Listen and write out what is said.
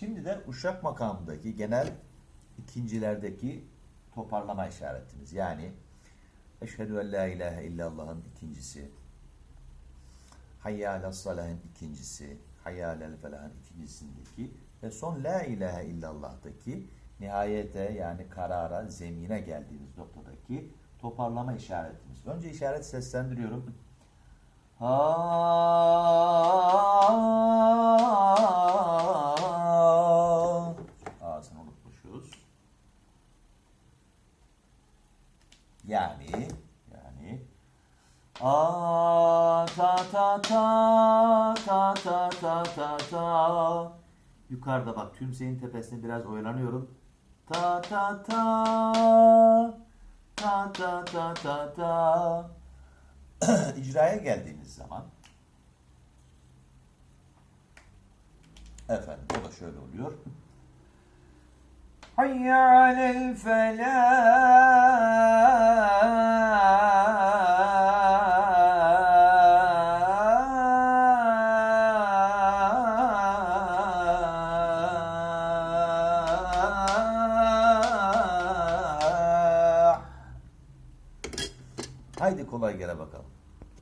Şimdi de uşak makamındaki genel ikincilerdeki toparlama işaretimiz. Yani Eşhedü en la ilahe illallah'ın ikincisi. Hayya ala salahın ikincisi. Hayya alel felahın ikincisindeki ve son la ilahe illallah'taki nihayete yani karara, zemine geldiğimiz noktadaki toparlama işaretimiz. Önce işaret seslendiriyorum. Ha. Yani yani a ta ta ta ta ta ta ta ta yukarıda bak tümseyin tepesine biraz oyalanıyorum. Ta ta ta ta ta ta ta ta icraya geldiğimiz zaman efendim o da şöyle oluyor. Hayya alel felah. Haydi kolay gele bakalım.